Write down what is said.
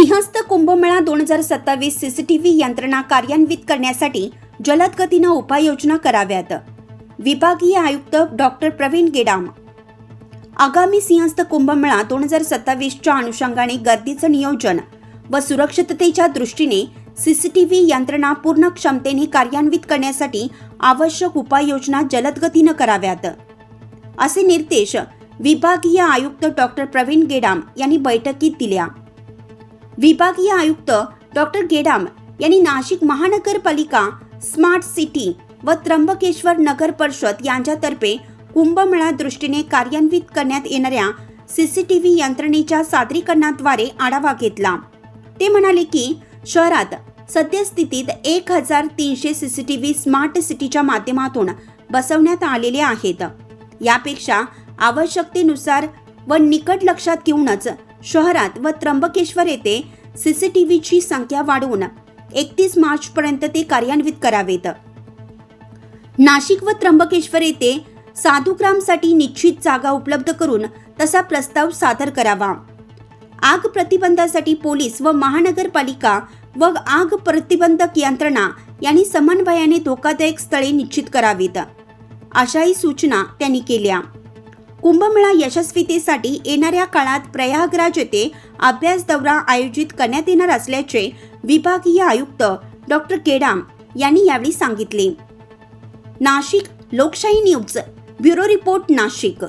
सिंहस्थ कुंभमेळा दोन हजार सत्तावीस सीसीटीव्ही यंत्रणा कार्यान्वित करण्यासाठी जलद गतीनं उपाययोजना कराव्यात. विभागीय आयुक्त डॉक्टर प्रवीण गेडाम. आगामी सिंहस्थ कुंभमेळा दोन हजार सत्तावीसच्या अनुषंगाने गर्दीचं नियोजन व सुरक्षिततेच्या दृष्टीने सीसीटीव्ही यंत्रणा पूर्ण क्षमतेने कार्यान्वित करण्यासाठी आवश्यक उपाययोजना जलद गतीनं कराव्यात. असे निर्देश विभागीय आयुक्त डॉक्टर प्रवीण गेडाम यांनी बैठकीत दिल्या. विभागीय आयुक्त डॉक्टर गेडाम यांनी नाशिक महानगरपालिका स्मार्ट सिटी व त्र्यंबकेश्वर नगर परिषद यांच्यातर्फे कुंभमेळा दृष्टीने कार्यान्वित करण्यात येणाऱ्या सीसीटीव्ही यंत्रणेच्या सादरीकरणाद्वारे आढावा घेतला. ते म्हणाले की शहरात सद्यस्थितीत एक हजार तीनशे सीसीटीव्ही स्मार्ट सिटीच्या माध्यमातून बसवण्यात आलेले आहेत. यापेक्षा आवश्यकतेनुसार व निकट लक्षात घेऊनच शहरात व त्र्यंबकेश्वर येथे सीसीटीव्हीची संख्या वाढवून एकतीस मार्चपर्यंत ते कार्यान्वित करावेत. नाशिक व त्र्यंबकेश्वर येथे साधुग्रामसाठी निश्चित जागा उपलब्ध करून तसा प्रस्ताव सादर करावा. आग प्रतिबंधासाठी पोलीस व महानगरपालिका व आग प्रतिबंधक यंत्रणा यांनी समन्वयाने धोकादायक स्थळे निश्चित करावीत. अशाही सूचना त्यांनी केल्या. कुंभमेळा यशस्वीतेसाठी येणाऱ्या काळात प्रयागराज येथे अभ्यास दौरा आयोजित करण्यात येणार असल्याचे विभागीय आयुक्त डॉक्टर केडाम यांनी यावेळी सांगितले. नाशिक लोकशाही न्यूज ब्युरो रिपोर्ट नाशिक.